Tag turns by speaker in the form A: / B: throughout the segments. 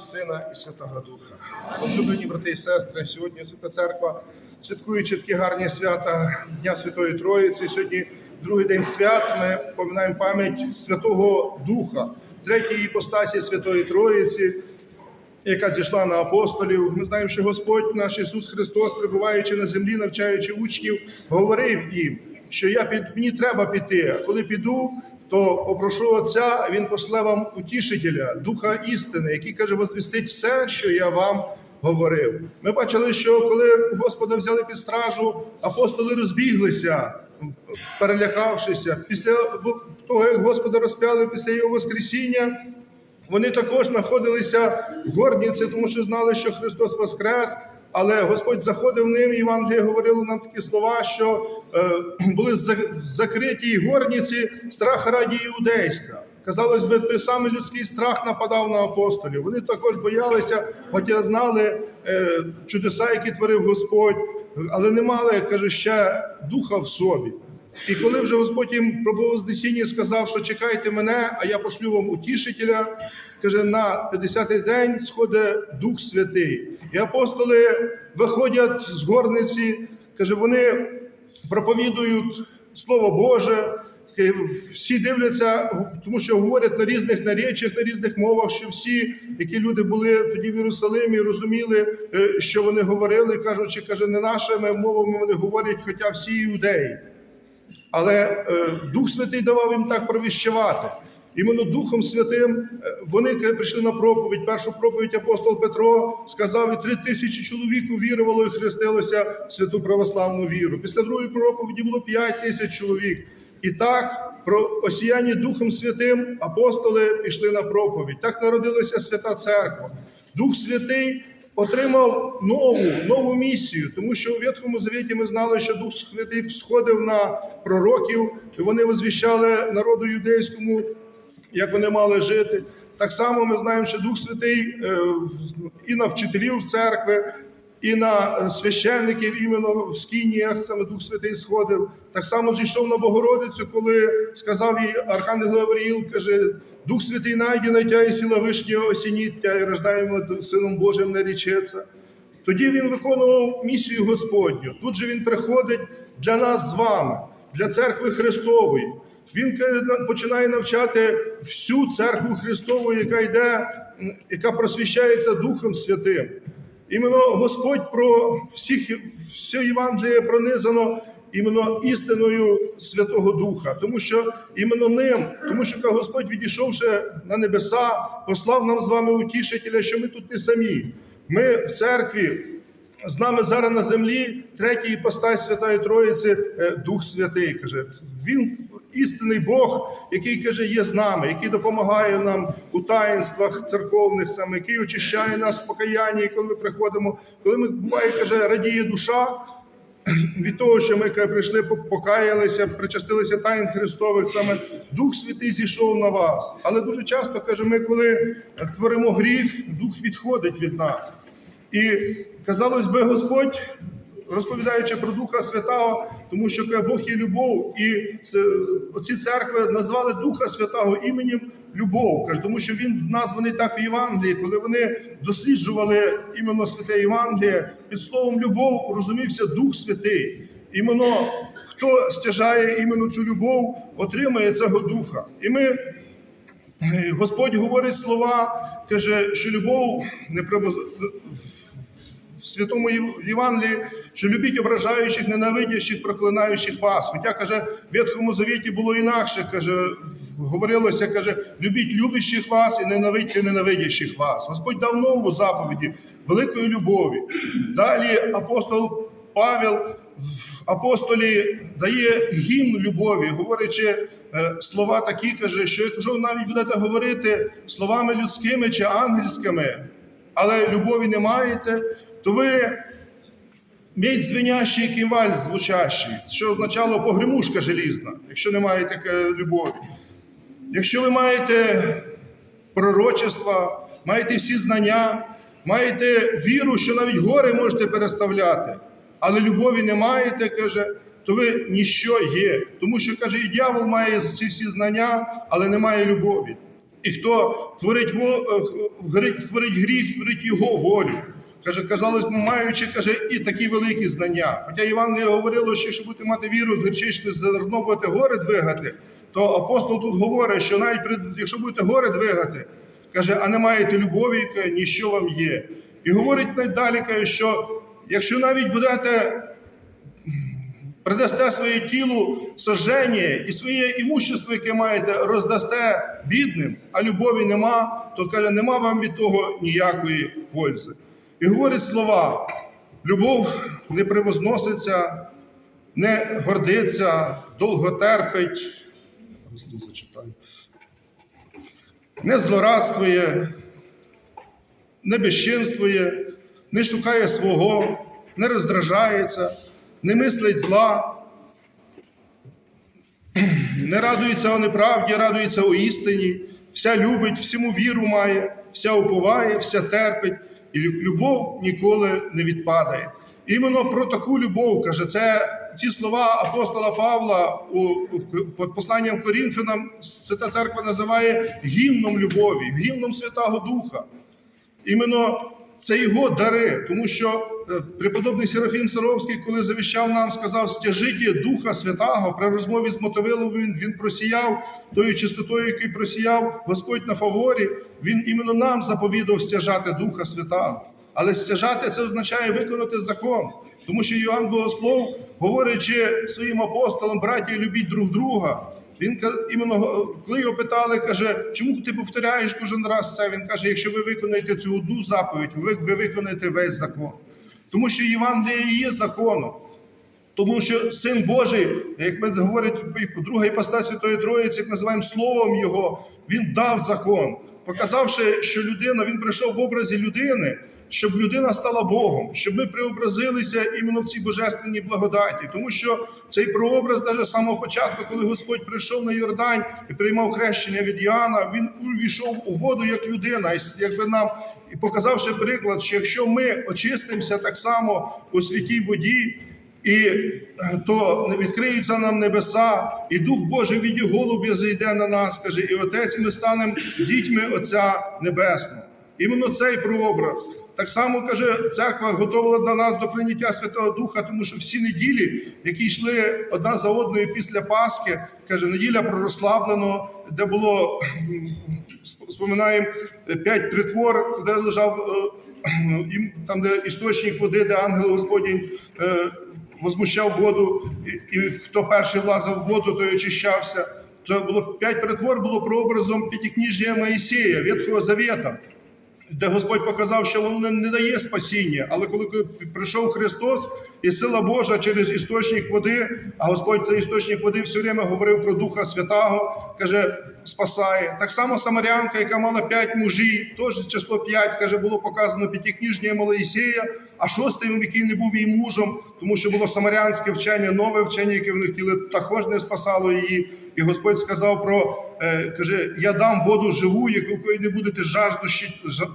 A: і Сина, і Святого Духа. Возлюблені брати і сестри, сьогодні Свята Церква, святкуючи такі гарні свята Дня Святої Троїці. Сьогодні другий день свят. Ми поминаємо пам'ять Святого Духа, третьої іпостасі Святої Троїці, яка зійшла на апостолів. Ми знаємо, що Господь наш Ісус Христос, перебуваючи на землі, навчаючи учнів, говорив їм, що я під мені треба піти. А коли піду, то попрошу Отця, Він пошле вам утішителя, Духа істини, який каже, возвістить все, що я вам говорив. Ми бачили, що коли Господа взяли під стражу, апостоли розбіглися, перелякавшися. Після того, як Господа розп'яли після його Воскресіння. Вони також знаходилися в горниці, тому що знали, що Христос Воскрес. Але Господь заходив ним, і Євангеліє говорило нам такі слова, що е, були в закритій горниці страх раді іудейська. Казалось би, той самий людський страх нападав на апостолів. Вони також боялися, хоча знали е, чудеса, які творив Господь, але не мали, каже, ще духа в собі. І коли вже Господь їм про Вознесіння сказав, що чекайте мене, а я пошлю вам утішителя, каже, на 50-й день сходить Дух Святий. І апостоли виходять з горниці, каже, вони проповідують Слово Боже. Всі дивляться, тому що говорять на різних наречіях, на різних мовах, що всі, які люди були тоді в Єрусалимі, розуміли, е, що вони говорили, кажучи, каже, не нашими мовами вони говорять, хоча всі іудеї. Але е, Дух Святий давав їм так провіщувати. Іменно Духом Святим е, вони прийшли на проповідь. Першу проповідь апостол Петро сказав, і три тисячі чоловік увірувало і хрестилося в святу православну віру. Після другої проповіді було п'ять тисяч чоловік. І так, про осіяння Духом Святим апостоли пішли на проповідь. Так народилася свята церква. Дух Святий отримав нову, нову місію, тому що у Ветхому Завіті ми знали, що Дух Святий сходив на пророків, і вони возвіщали народу юдейському, як вони мали жити. Так само ми знаємо, що Дух Святий е, і на вчителів церкви, і на е, священників іменно в скініях саме Дух Святий сходив. Так само зійшов на Богородицю, коли сказав їй Архангел Гавриїл, каже, Дух Святий найде на тя і сила вишнього осініть тя, і рождаємо Сином Божим нарічеться. Тоді він виконував місію Господню. Тут же він приходить для нас з вами, для церкви Христової. Він починає навчати всю церкву Христову, яка йде, яка просвіщається Духом Святим. Іменно Господь про всіх все Євангеліє пронизано іменно істиною Святого Духа, тому що іменно ним, тому що Господь відійшовши на небеса, послав нам з вами утішителя, що ми тут не самі. Ми в церкві. З нами зараз на землі третій іпостась Святої Троїці е, Дух Святий. Каже, він істинний Бог, який каже, є з нами, який допомагає нам у таїнствах церковних, саме який очищає нас в покаянні, коли ми приходимо. Коли ми буває, каже, радіє душа від того, що ми прийшли, покаялися, причастилися таїн Христових, саме Дух Святий зійшов на вас. Але дуже часто каже, ми, коли творимо гріх, Дух відходить від нас. І казалось би, Господь, розповідаючи про Духа Святого, тому що Бог є любов, і оці церкви назвали Духа Святого іменем Любов. Каже, тому що він названий так в Євангелії, коли вони досліджували іменно святе Євангеліє, під словом любов розумівся Дух Святий. Іменно хто стяжає іменно цю любов, отримає цього духа. І ми Господь говорить слова, каже, що любов не привоз... в святому Єв- Євангелії, що любіть ображаючих, ненавидящих, проклинаючих вас. Хоча каже, в Ветхому Завіті було інакше. каже, говорилося, каже, любіть любящих вас і ненавидьте ненавидящих вас. Господь дав нову заповіді великої любові. Далі апостол Павел в апостолі дає гімн любові, говорячи е, слова такі, каже, що якщо навіть будете говорити словами людськими чи ангельськими, але любові не маєте, то ви медь звенящий ківаль звучащий, що означало погремушка желізна, якщо не маєте е, любові. Якщо ви маєте пророчества, маєте всі знання, маєте віру, що навіть гори можете переставляти, але любові не маєте, каже, то ви ніщо є. Тому що каже, і дьявол має ці всі знання, але не має любові. І хто творить, во, е, гріх- творить гріх, творить його волю. Каже, казалось, би, маючи каже, і такі великі знання. Хоча Євангеліє говорило, що якщо будете мати віру, з гірчичне зерно будете гори двигати, то апостол тут говорить, що навіть якщо будете гори двигати, каже, а не маєте любові, каже, ніщо вам є. І говорить найдалі, каже, що якщо навіть будете Придасте своє тілу сожження і своє імущество, яке маєте, роздасте бідним, а любові нема, то каже, нема вам від того ніякої пользи. І говорить слова: любов не превозноситься, не гордиться, довго терпить. Не злорадствує, не безчинствує, не шукає свого, не роздражається, не мислить зла, не радується о неправді, радується о істині, вся любить, всьому віру має, вся уповає, вся терпить, і любов ніколи не відпадає. Іменно про таку любов каже, це ці слова апостола Павла у, посланням Корінфянам Свята Церква називає гімном любові, гімном Святого Духа. Іменно це його дари, тому що е, преподобний Серафім Саровський, коли завіщав нам, сказав, стяжиті Духа Святого, при розмові з Мотовилом він, він просіяв тою чистотою, який просіяв Господь на фаворі, він іменно нам заповідав стяжати Духа Святого. Але стяжати це означає виконати закон. Тому що Йоанн Богослов, говорячи своїм апостолам, браті, любіть друг друга, він іменно коли його питали, каже, чому ти повторяєш кожен раз це? Він каже, якщо ви виконаєте цю одну заповідь, ви, ви виконаєте весь закон. Тому що Євангеліє є законом. Тому що Син Божий, як ми говорить друга іпоста Святої Троїці, як називаємо Словом Його, Він дав закон, показавши, що людина, він прийшов в образі людини, щоб людина стала Богом, щоб ми преобразилися іменно в цій божественній благодаті. Тому що цей прообраз, навіть з самого початку, коли Господь прийшов на Йордань і приймав хрещення від Іоанна, він увійшов у воду як людина, і якби нам і показавши приклад, що якщо ми очистимося так само у святій воді. І е, то відкриються нам небеса, і Дух Божий від голубя зайде на нас, каже, і Отець, ми станемо дітьми Отця Небесного. Іменно цей прообраз. Так само каже, церква готувала до нас до прийняття Святого Духа, тому що всі неділі, які йшли одна за одною після Пасхи, каже, неділя про розслаблено, де було споминаємо п'ять притвор, де лежав е, там, де істочник води, де ангел Господній е, возмущав воду, і хто перший влазив в воду, той очищався. То було п'ять притвор було прообразом п'ятикніжжя Моїсея, Ветхого Завета де Господь показав, що воно не дає спасіння. Але коли прийшов Христос і сила Божа через істочник води, а Господь цей істочник води все время говорив про Духа Святого, каже, спасає. Так само Самарянка, яка мала п'ять мужів, теж число п'ять, каже, було показано п'ятикніжня Малоїсея, а шостий, який не був її мужем, тому що було самарянське вчення, нове вчення, яке вони хотіли, також не спасало її. І Господь сказав про, е, каже, я дам воду живу, якої не будете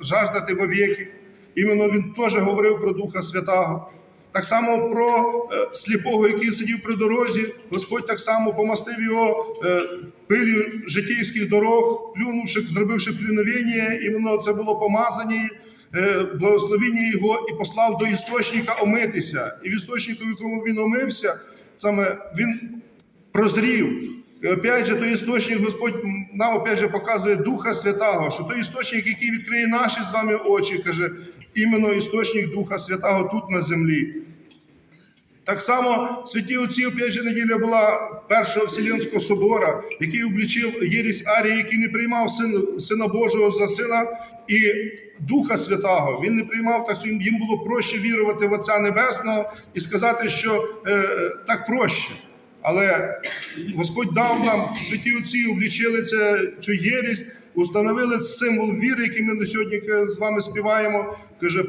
A: жаждати вовіки. Іменно він теж говорив про Духа Святого. Так само про е, сліпого, який сидів при дорозі, Господь так само помастив його е, пилю життєйських дорог, плюнувши, зробивши плюновення, іменно це було помазання, е, благословіння його і послав до істочника омитися. І в істочнику, в якому він омився, саме він прозрів. І опять же, той істочник Господь нам опять же показує Духа Святого, що той істочник, який відкриє наші з вами очі, каже, іменно істочник Духа Святого тут на землі. Так само святі отці, опять же, неділя була першого Вселенського собора, який облічив єрість Арії, який не приймав сина, сина Божого за сина і Духа Святого. Він не приймав, так що їм було проще вірувати в Отця Небесного і сказати, що е, так проще. Але Господь дав нам святі отці, облічили це, цю єрість, установили символ віри, який ми на сьогодні з вами співаємо. Каже,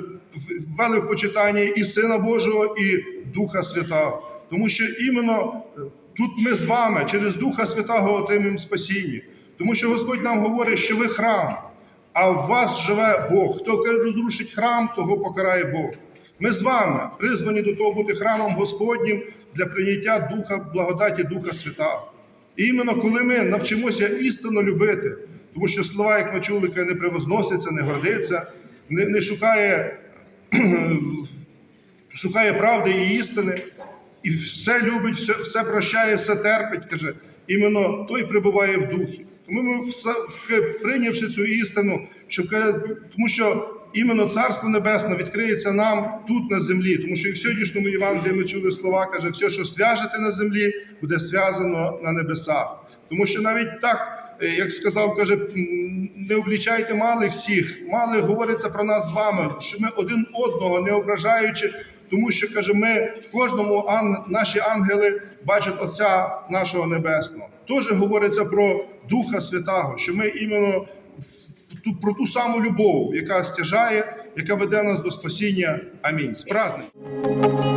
A: ввели в почитання і Сина Божого, і Духа Святого. Тому що іменно е, тут ми з вами через Духа Святого отримуємо спасіння. Тому що Господь нам говорить, що ви храм, а в вас живе Бог. Хто розрушить храм, того покарає Бог. Ми з вами призвані до того бути храмом Господнім для прийняття Духа, благодаті Духа Святого. І іменно коли ми навчимося істинно любити, тому що слова, як ми чули, не превозноситься, не гордиться, не, не шукає, шукає правди і істини, і все любить, все, все прощає, все терпить, каже, іменно той перебуває в духі. Тому ми все, прийнявши цю істину, що тому що іменно Царство Небесне відкриється нам тут на землі, тому що і в сьогоднішньому Євангелії ми чули слова, каже, все, що зв'яжете на землі, буде зв'язано на небесах. Тому що навіть так, е, як сказав, каже, не облічайте малих всіх. Малих говориться про нас з вами, що ми один одного не ображаючи, тому що каже, ми в кожному ан, наші ангели бачать Отця нашого Небесного. Теж говориться про Духа Святого, що ми іменно про ту саму любов, яка стяжає, яка веде нас до спасіння. Амінь. З праздником!